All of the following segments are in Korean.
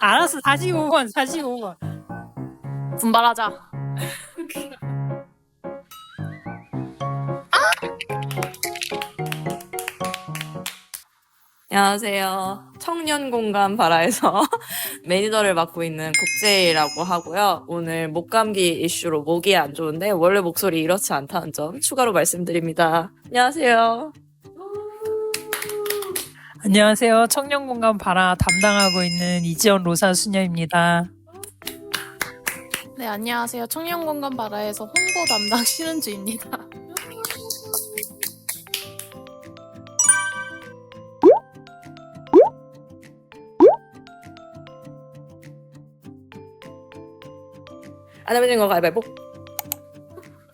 알았어 45번 45번 분발하자. 안녕하세요. 청년 공간 바라에서 매니저를 맡고 있는 국제라고 하고요. 오늘 목감기 이슈로 목이 안 좋은데 원래 목소리 이렇지 않다는 점 추가로 말씀드립니다. 안녕하세요. 안녕하세요 청년공간 바라 담당하고 있는 이지연 로사 수녀입니다 네, 안녕하세요. 청년공간 바라에서 홍보 담당 신은주입니다. 안 하면 거 가위바위보.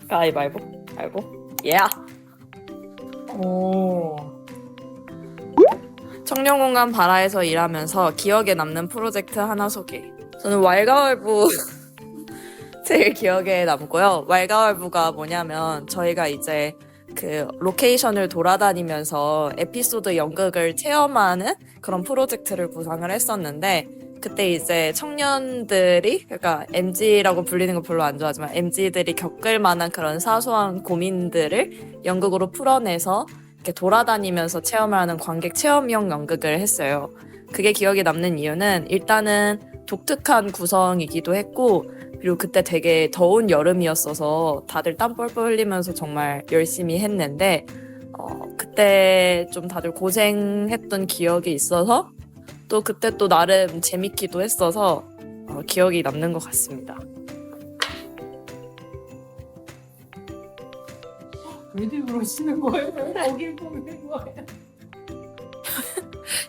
가위바위보. 가위바위보. 예. 오 청년 공간 바라에서 일하면서 기억에 남는 프로젝트 하나 소개. 저는 왈가왈부 제일 기억에 남고요. 왈가왈부가 뭐냐면 저희가 이제 그 로케이션을 돌아다니면서 에피소드 연극을 체험하는 그런 프로젝트를 구상을 했었는데 그때 이제 청년들이 그러니까 MG라고 불리는 거 별로 안 좋아하지만 MG들이 겪을 만한 그런 사소한 고민들을 연극으로 풀어내서 이렇게 돌아다니면서 체험을 하는 관객 체험형 연극을 했어요. 그게 기억에 남는 이유는 일단은 독특한 구성이기도 했고 그리고 그때 되게 더운 여름이었어서 다들 땀 뻘뻘 흘리면서 정말 열심히 했는데 어, 그때 좀 다들 고생했던 기억이 있어서 또 그때 또 나름 재밌기도 했어서 어, 기억이 남는 것 같습니다. 왜들 그러시는 거예요? 거길 보는 거예요?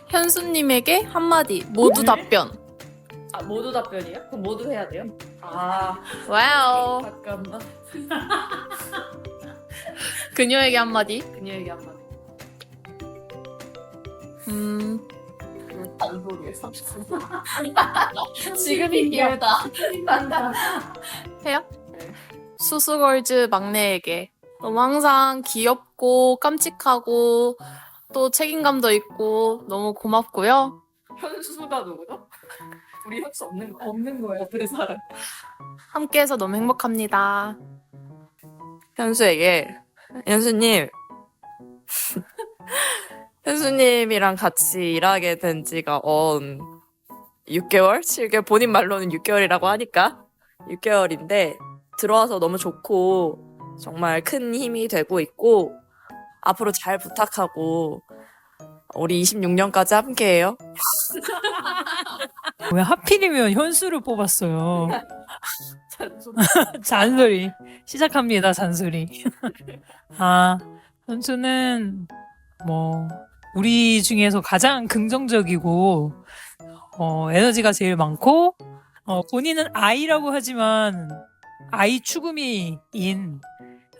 현수님에게 한마디, 모두 답변. 아 모두 답변이요? 그럼 모두 해야 돼요? 아 와우. 잠깐만 그녀에게 한마디. 그녀에게 한마디. 음, 단소리에서 지금이 기회다. 해요? 수수걸즈 막내에게. 너무 항상 귀엽고 깜찍하고 또 책임감도 있고 너무 고맙고요. 현수가 누구죠? 우리 현수 없는 거 없는 거예요. 그 사람. 함께해서 너무 행복합니다. 현수에게 현수님 현수님이랑 같이 일하게 된 지가 언 6개월? 7개월? 본인 말로는 6개월이라고 하니까 6개월인데 들어와서 너무 좋고 정말 큰 힘이 되고 있고 앞으로 잘 부탁하고 우리 26년까지 함께해요. 왜 하필이면 현수를 뽑았어요. 잔소리. 시작합니다 잔소리. 아 현수는 뭐 우리 중에서 가장 긍정적이고 어, 에너지가 제일 많고 어, 본인은 아이라고 하지만 아이 추구미인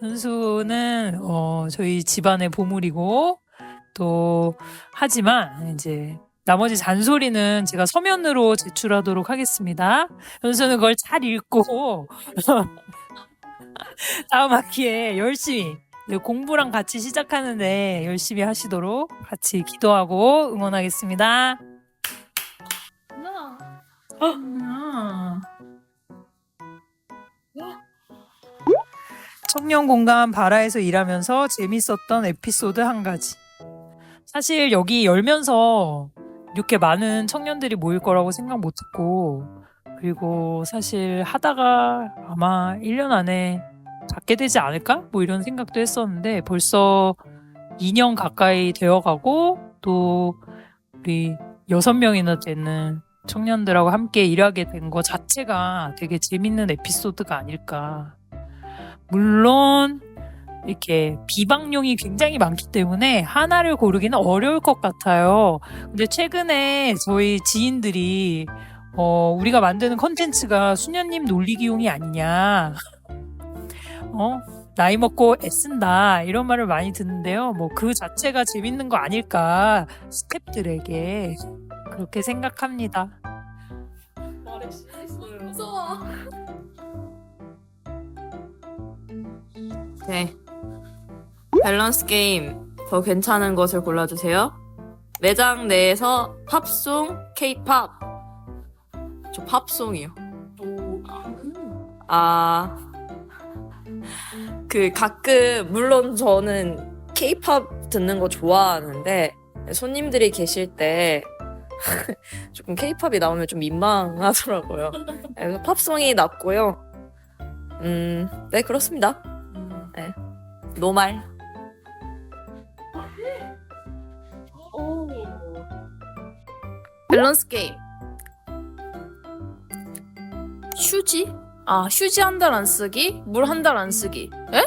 현수는 어, 저희 집안의 보물이고 또 하지만 이제 나머지 잔소리는 제가 서면으로 제출하도록 하겠습니다. 현수는 그걸 잘 읽고 다음 학기에 열심히 네, 공부랑 같이 시작하는데 열심히 하시도록 같이 기도하고 응원하겠습니다. 아. 청년 공간 바라에서 일하면서 재밌었던 에피소드 한 가지. 사실 여기 열면서 이렇게 많은 청년들이 모일 거라고 생각 못 했고, 그리고 사실 하다가 아마 1년 안에 받게 되지 않을까? 뭐 이런 생각도 했었는데 벌써 2년 가까이 되어 가고 또 우리 6명이나 되는 청년들하고 함께 일하게 된 거 자체가 되게 재밌는 에피소드가 아닐까. 물론 이렇게 비방용이 굉장히 많기 때문에 하나를 고르기는 어려울 것 같아요. 근데 최근에 저희 지인들이 어, 우리가 만드는 컨텐츠가 수녀님 놀리기용이 아니냐. 어? 나이 먹고 애쓴다. 이런 말을 많이 듣는데요. 뭐 그 자체가 재밌는 거 아닐까. 스탭들에게. 그렇게 생각합니다. 무서워. 네. 밸런스 게임 더 괜찮은 것을 골라주세요. 매장 내에서 팝송, 케이팝 저 팝송이요. 아, 그 가끔 물론 저는 케이팝 듣는 거 좋아하는데 손님들이 계실 때 조금 케이팝이 나오면 좀 민망하더라고요. 그래서 팝송이 낫고요. 음, 네 그렇습니다. 네, 노말. 밸런스 게임. 휴지? 아, 휴지 한 달 안 쓰기, 물 한 달 안 쓰기. 에?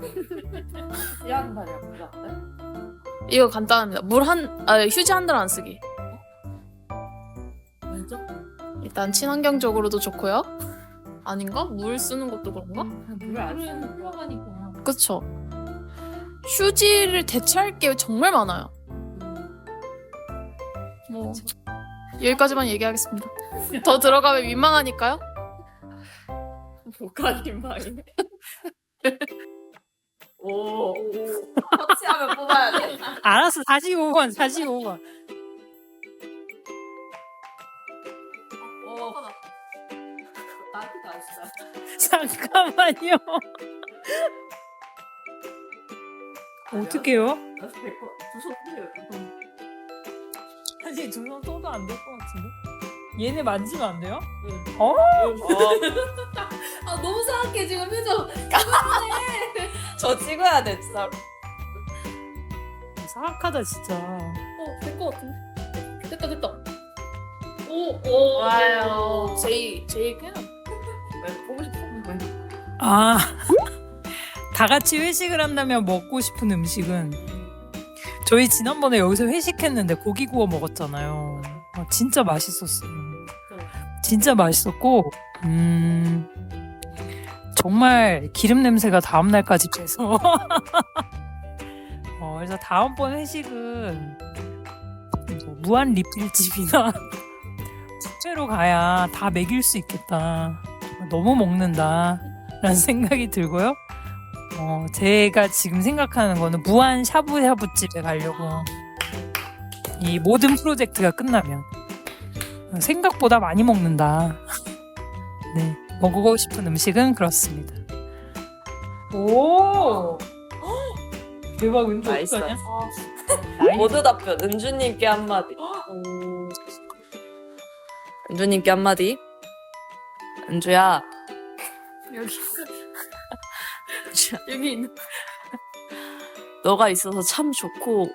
이거 간단합니다. 물 한, 아, 휴지 한 달 안 쓰기. 일단 친환경적으로도 좋고요. 아닌가? 물 쓰는 것도 그런가? 그쵸. 휴지를 대체할 게 정말 많아요. 뭐 여기까지만 얘기하겠습니다. 더 들어가면 민망하니까요. 뭐가 민망이네. 오, 터치하면 뽑아야 돼. 알았어 45번 45번 오, 딱이다 진짜. 잠깐만요 어떡해요? 두손 틀려요. 사실 두손 써도 안 될 것 같은데 얘네 만지면 안 돼요? 어? 아 너무 사악해 지금 표정. 저 찍어야 돼, 진짜. 사악하다 진짜 어될것 같은데. 됐다 됐다. 오 오. 와요. 제이 제이 그냥. 왜 보고 싶어? 아, 다 같이 회식을 한다면 먹고 싶은 음식은 저희 지난번에 여기서 회식했는데 고기 구워 먹었잖아요. 아, 진짜 맛있었어요. 진짜 맛있었고, 음, 정말 기름 냄새가 다음 날까지 배서. 어, 그래서 다음번 회식은 뭐 무한 리필집이나 국제로 가야 다 먹일 수 있겠다. 너무 먹는다. 라는 생각이 들고요. 어, 제가 지금 생각하는 거는 무한 샤브샤브 집에 가려고. 이 모든 프로젝트가 끝나면. 어, 생각보다 많이 먹는다. 네. 먹고 싶은 음식은 그렇습니다. 오! 대박, 은주 나이스. 어떡하냐? 모두 답변. 은주님께 한마디. 은주님께 한마디. 은주야. 여기 은주야. 여기 있는. 너가 있어서 참 좋고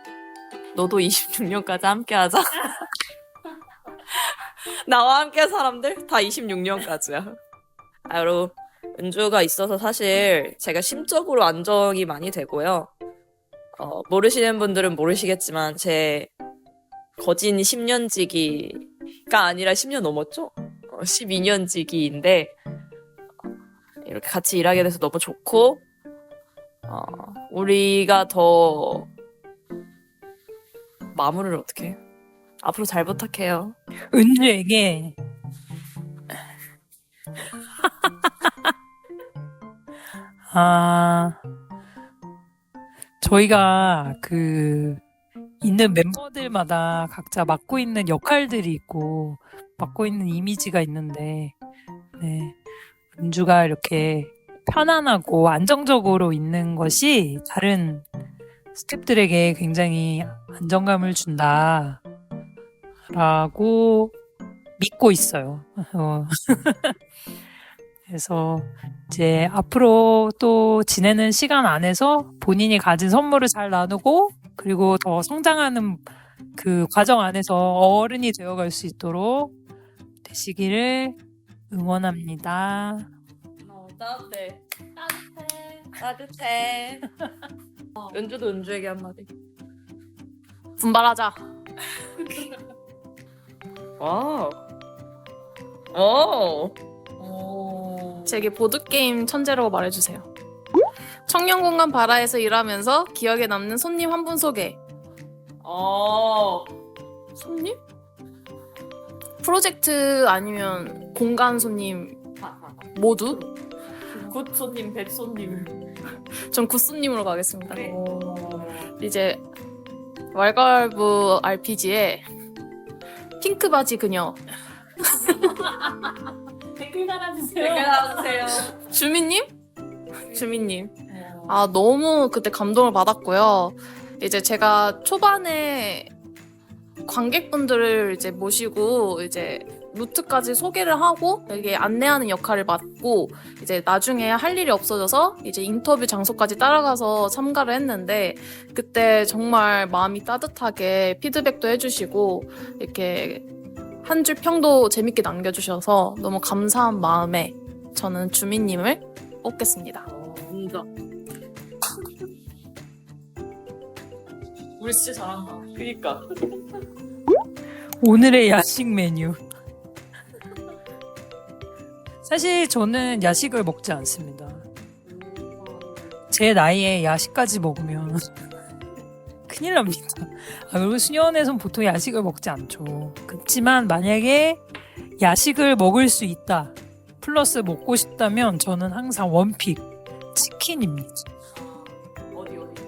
너도 26년까지 함께하자. 나와 함께 사람들 다 26년까지야. 아, 여러분 은주가 있어서 사실 제가 심적으로 안정이 많이 되고요. 어, 모르시는 분들은 모르시겠지만 제 거진 10년지기가 아니라 10년 넘었죠? 어, 12년지기인데 이렇게 같이 일하게 돼서 너무 좋고 어, 우리가 더 마무리를 어떻게 해? 앞으로 잘 부탁해요. 은주에게 아 저희가 그 있는 멤버들마다 각자 맡고 있는 역할들이 있고 맡고 있는 이미지가 있는데 네 은주가 이렇게 편안하고 안정적으로 있는 것이 다른 스탭들에게 굉장히 안정감을 준다. 라고 믿고 있어요. 어. 그래서 이제 앞으로 또 지내는 시간 안에서 본인이 가진 선물을 잘 나누고 그리고 더 성장하는 그 과정 안에서 어른이 되어갈 수 있도록 되시기를 응원합니다. 어, 따뜻해. 따뜻해. 은주도 은주에게 한마디. 분발하자. 와. 오. 제게 보드게임 천재라고 말해주세요. 청년공간 바라에서 일하면서 기억에 남는 손님 한 분 소개. 어. 손님? 프로젝트 아니면 공간 손님 모두? 굿 손님, 백 손님. 전 굿손님으로 가겠습니다. 이제 왈가왈부 RPG에 핑크 바지 그녀 댓글 달아주세요. 달아주세요. 주민님? 주민님. 아, 너무 그때 감동을 받았고요. 이제 제가 초반에 관객분들을 이제 모시고 이제 루트까지 소개를 하고 이게 안내하는 역할을 맡고 이제 나중에 할 일이 없어져서 이제 인터뷰 장소까지 따라가서 참가를 했는데 그때 정말 마음이 따뜻하게 피드백도 해주시고 이렇게 한 줄 평도 재밌게 남겨주셔서 너무 감사한 마음에 저는 주민님을 뽑겠습니다. 우리 진짜 잘한다. 그니까. 오늘의 야식 메뉴. 사실 저는 야식을 먹지 않습니다. 제 나이에 야식까지 먹으면 큰일 납니다. 아, 그리고 수녀원에선 보통 야식을 먹지 않죠. 그렇지만 만약에 야식을 먹을 수 있다. 플러스 먹고 싶다면 저는 항상 원픽 치킨입니다. 어디 어디.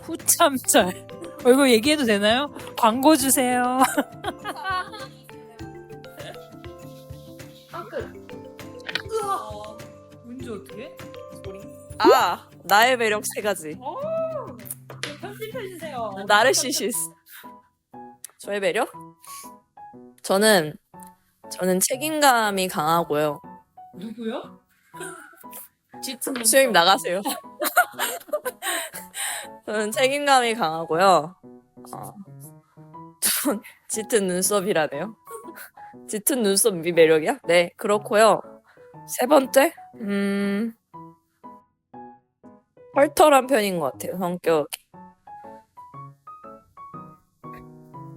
후참잘. 어, 이거 얘기해도 되나요? 광고 주세요. 문제 어떻게? 아 나의 매력 세 가지. 편집해 주세요. 나르시시스. 저의 매력? 저는 저는 책임감이 강하고요. 누구요? 수영님 나가세요. 저는 책임감이 강하고요. 어, 전 짙은 눈썹이라네요. 짙은 눈썹이 매력이야? 네, 그렇고요. 세 번째, 음, 털털한 편인 것 같아요. 성격이.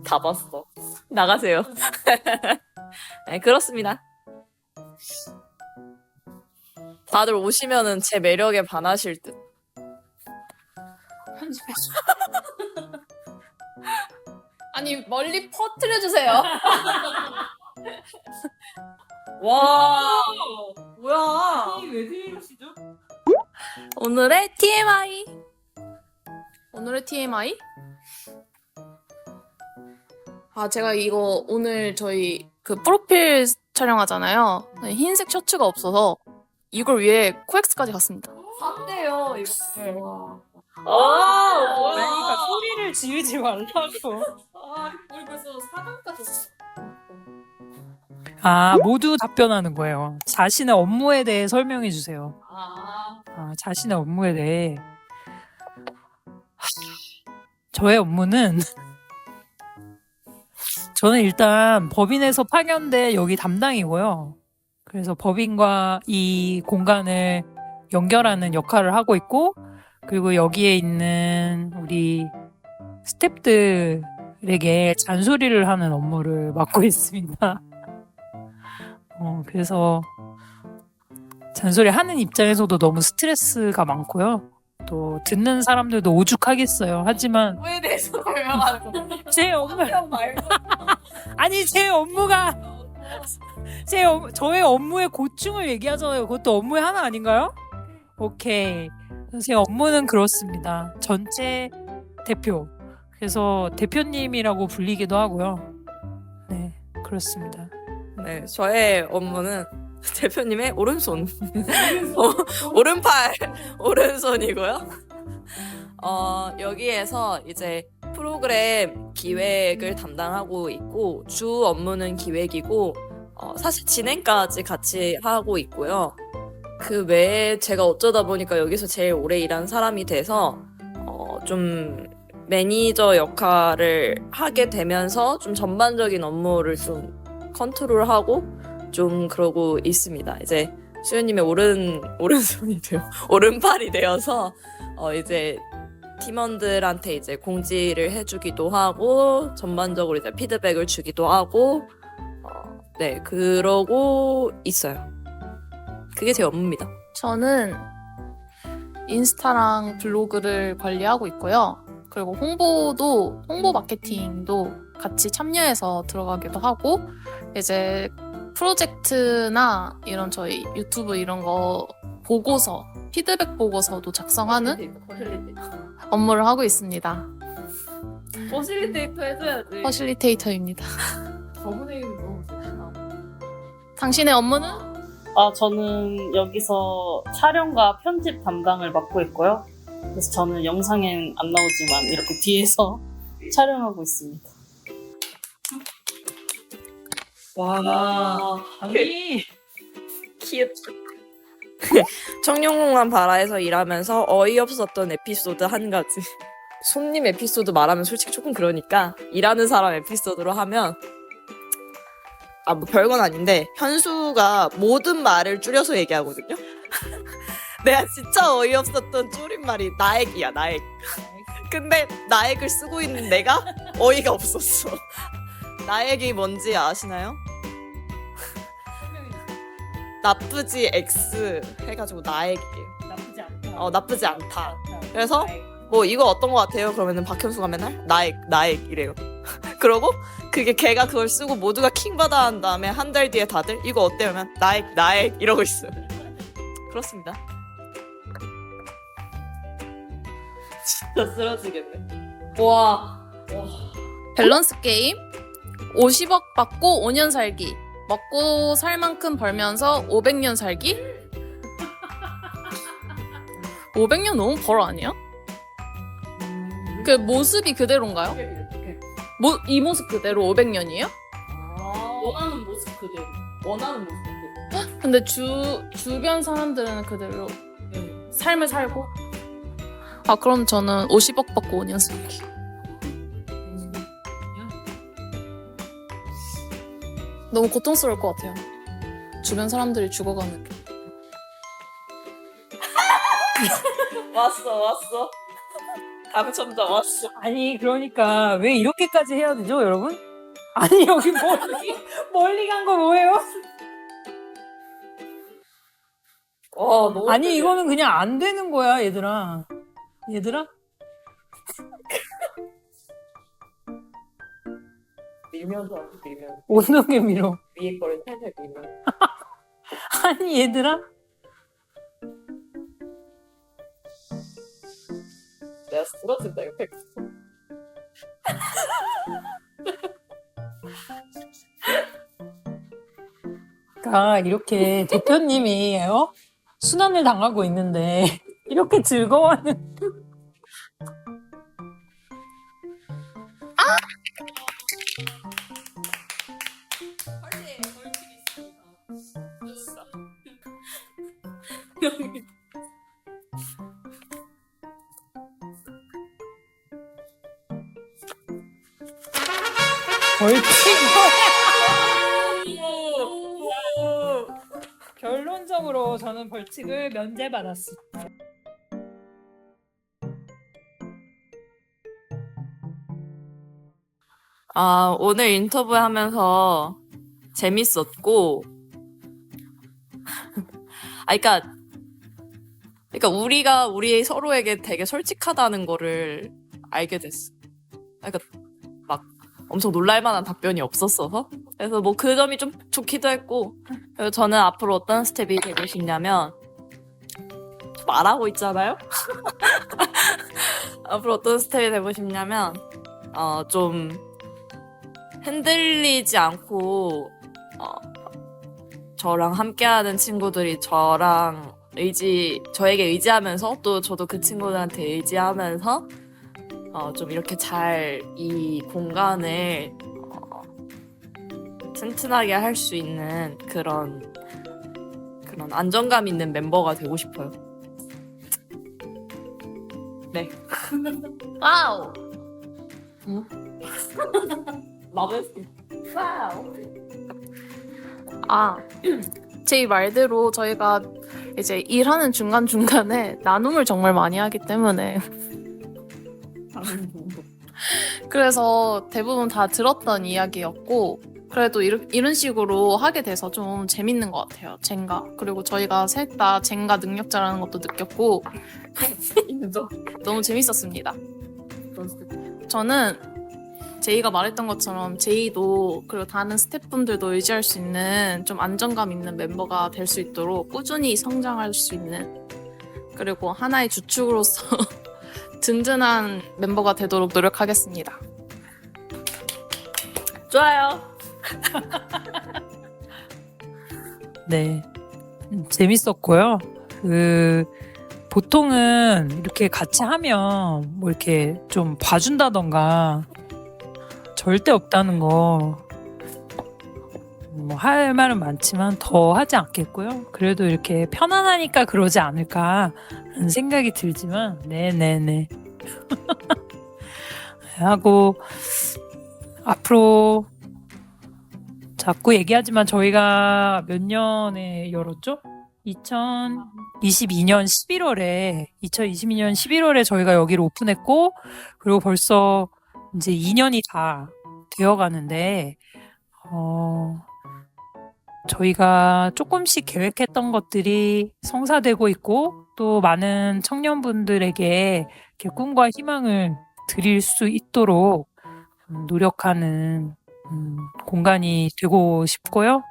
다 봤어. 나가세요. 네, 그렇습니다. 다들 오시면은 제 매력에 반하실 듯. 아니 멀리 퍼뜨려 주세요. 와, 뭐야? 왜 이러시죠? 오늘의 TMI. 오늘의 TMI? 아, 제가 이거 오늘 저희 그 프로필 촬영하잖아요. 흰색 셔츠가 없어서 이걸 위해 코엑스까지 갔습니다. 샀대요, 이거. 아, 아니, 그러니까 소리를 지르지 말라고. 아, 우리 벌써 사강까지 아, 모두 답변하는 거예요. 자신의 업무에 대해 설명해 주세요. 아, 아, 자신의 업무에 대해. 하, 저의 업무는 저는 일단 법인에서 파견돼 여기 담당이고요. 그래서 법인과 이 공간을 연결하는 역할을 하고 있고, 그리고 여기에 있는 우리 스탭들에게 잔소리를 하는 업무를 맡고 있습니다. 어, 그래서 잔소리 하는 입장에서도 너무 스트레스가 많고요. 또 듣는 사람들도 오죽하겠어요. 하지만 뭐에 대해서 설명하는 거. 제 업무 말고. 아니 제 업무가 제 업, 저의 업무의 고충을 얘기하잖아요. 그것도 업무의 하나 아닌가요? 오케이. 그래서 제 업무는 그렇습니다. 전체 대표. 그래서 대표님이라고 불리기도 하고요. 네, 그렇습니다. 네, 저의 업무는 대표님의 오른손, 어, 오른팔, 오른손이고요. 어, 여기에서 이제 프로그램 기획을 담당하고 있고 주 업무는 기획이고 어, 사실 진행까지 같이 하고 있고요. 그 외에 제가 어쩌다 보니까 여기서 제일 오래 일한 사람이 돼서 어, 좀 매니저 역할을 하게 되면서 좀 전반적인 업무를 좀 컨트롤하고 좀 그러고 있습니다. 이제 수현님의 오른 오른손이 돼요. 오른팔이 되어서 어 이제 팀원들한테 이제 공지를 해주기도 하고 전반적으로 이제 피드백을 주기도 하고 어, 네 그러고 있어요. 그게 제 업무입니다. 저는 인스타랑 블로그를 관리하고 있고요. 그리고 홍보도 홍보 마케팅도 같이 참여해서 들어가기도 하고 이제 프로젝트나 이런 저희 유튜브 이런 거 보고서 피드백 보고서도 작성하는 업무를 하고 있습니다. 퍼실리테이터 해줘야지. 퍼실리테이터입니다. 저번에 너무 좋다. 당신의 업무는? 아, 저는 여기서 촬영과 편집 담당을 맡고 있고요. 그래서 저는 영상엔 안 나오지만 이렇게 뒤에서 촬영하고 있습니다. 와, 아니. 귀엽다. 청룡공원 바라에서 일하면서 어이없었던 에피소드 한 가지. 손님 에피소드 말하면 솔직히 조금 그러니까 일하는 사람 에피소드로 하면 아 뭐 별건 아닌데 현수가 모든 말을 줄여서 얘기하거든요. 내가 진짜 어이없었던 줄임말이 나액이야 나액. 근데 나액을 쓰고 있는 내가 어이가 없었어. 나액이 뭔지 아시나요? 나쁘지 X 해가지고 나액이에요. 나쁘지 않다. 어 나쁘지 않다. 그래서 뭐 이거 어떤 거 같아요? 그러면은 박현수가 맨날 나액 나액 이래요. 그러고 그게 걔가 그걸 쓰고 모두가 킹 받아 한 다음에 한 달 뒤에 다들 이거 어때요? 하면 나액 나액 이러고 있어요. 그렇습니다. 진짜 쓰러지겠네. 와. 밸런스 게임 50억 받고 5년 살기 먹고 살 만큼 벌면서 500년 살기 500년 너무 벌 아니야? 그 모습이 그대로인가요? 모, 이 모습 그대로 500년이에요? 원하는 모습 그대로. 원하는 모습 그대로. 근데 주 주변 사람들은 그대로 삶을 살고 아 그럼 저는 50억 받고 5년 살기 너무 고통스러울 것 같아요 주변 사람들이 죽어가는 게 왔어 왔어. 당첨자 왔어. 아니, 그러니까 왜 이렇게까지 해야 되죠, 여러분? 아니, 여기 멀리, 멀리 간 거 뭐예요? 와 너무 아니, 이거는 그냥 안 되는 거야, 얘들아. 얘들아? 밀면서 밀면 온동에 밀어. 위에 거를 살살 밀면. 아니, 얘들아? 내가 쓰러진다 이거 팩. 그러니까 이렇게 대표님이 어? 순환을 당하고 있는데 이렇게 즐거워하는 벌칙 결론적으로 저는 벌칙을 면제받았습니다. 아, 오늘 인터뷰 하면서 재밌었고, 아, 그니까, 그니까 우리가 우리 서로에게 되게 솔직하다는 거를 알게 됐어. 그니까, 막 엄청 놀랄만한 답변이 없었어서. 그래서 뭐 그 점이 좀 좋기도 했고, 그래서 저는 앞으로 어떤 스텝이 되고 싶냐면, 말하고 있잖아요? 앞으로 어떤 스텝이 되고 싶냐면, 어, 좀, 흔들리지 않고 어, 저랑 함께하는 친구들이 저랑 의지 저에게 의지하면서 또 저도 그 친구들한테 의지하면서 어, 좀 이렇게 잘 이 공간을 어, 튼튼하게 할 수 있는 그런 그런 안정감 있는 멤버가 되고 싶어요. 네. 와우 나도 했어. 와우. 아, 제 말대로 저희가 이제 일하는 중간 중간에 나눔을 정말 많이 하기 때문에 그래서 대부분 다 들었던 이야기였고 그래도 이런, 이런 식으로 하게 돼서 좀 재밌는 것 같아요. 젠가. 그리고 저희가 셋 다 젠가 능력자라는 것도 느꼈고. 너무 재밌었습니다. 저는 제이가 말했던 것처럼 제이도 그리고 다른 스태프분들도 의지할 수 있는 좀 안정감 있는 멤버가 될 수 있도록 꾸준히 성장할 수 있는 그리고 하나의 주축으로서 든든한 멤버가 되도록 노력하겠습니다. 좋아요. 네. 음, 재밌었고요. 그, 보통은 이렇게 같이 하면 뭐 이렇게 좀 봐준다던가 절대 없다는 거. 뭐 할 말은 많지만 더 하지 않겠고요. 그래도 이렇게 편안하니까 그러지 않을까 하는 생각이 들지만, 네네네. 하고, 앞으로 자꾸 얘기하지만 저희가 몇 년에 열었죠? 2022년 11월에 2022년 11월에 저희가 여기를 오픈했고 그리고 벌써 이제 2 년이 다 되어 가는데 어 저희가 조금씩 계획했던 것들이 성사되고 있고 또 많은 청년분들에게 이렇게 꿈과 희망을 드릴 수 있도록 음, 노력하는 음, 공간이 되고 싶고요.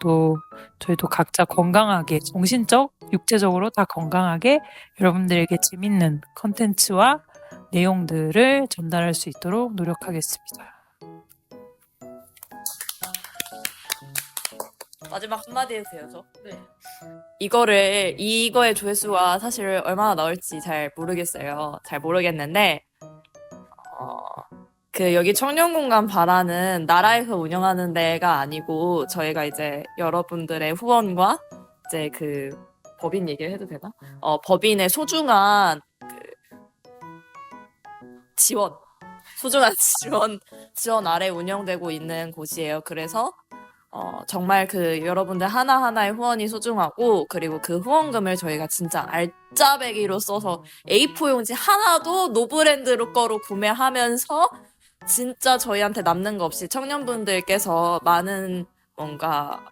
또 저희도 각자 건강하게 정신적, 육체적으로 다 건강하게 여러분들에게 재밌는 컨텐츠와 내용들을 전달할 수 있도록 노력하겠습니다. 마지막 한마디 해도 돼요, 저? 네. 이거를 이거의 조회수가 사실 얼마나 나올지 잘 모르겠어요. 잘 모르겠는데 어, 그 여기 청년공간 바라는 나라에서 운영하는 데가 아니고 저희가 이제 여러분들의 후원과 이제 그 법인 얘기를 해도 되나? 어 법인의 소중한 그 지원 소중한 지원 지원 아래 운영되고 있는 곳이에요. 그래서 어, 정말 그 여러분들 하나하나의 후원이 소중하고 그리고 그 후원금을 저희가 진짜 알짜배기로 써서 A4 용지 하나도 노브랜드 거로 구매하면서 진짜 저희한테 남는 거 없이 청년분들께서 많은 뭔가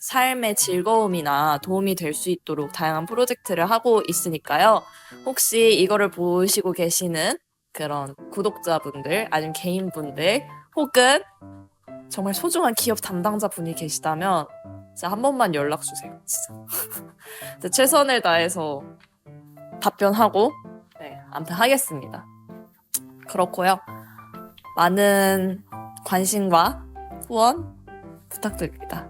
삶의 즐거움이나 도움이 될 수 있도록 다양한 프로젝트를 하고 있으니까요. 혹시 이거를 보시고 계시는 그런 구독자분들 아니면 개인분들 혹은 정말 소중한 기업 담당자 분이 계시다면 진짜 한 번만 연락 주세요. 진짜. 최선을 다해서 답변하고 네, 아무튼 하겠습니다. 그렇고요. 많은 관심과 후원 부탁드립니다.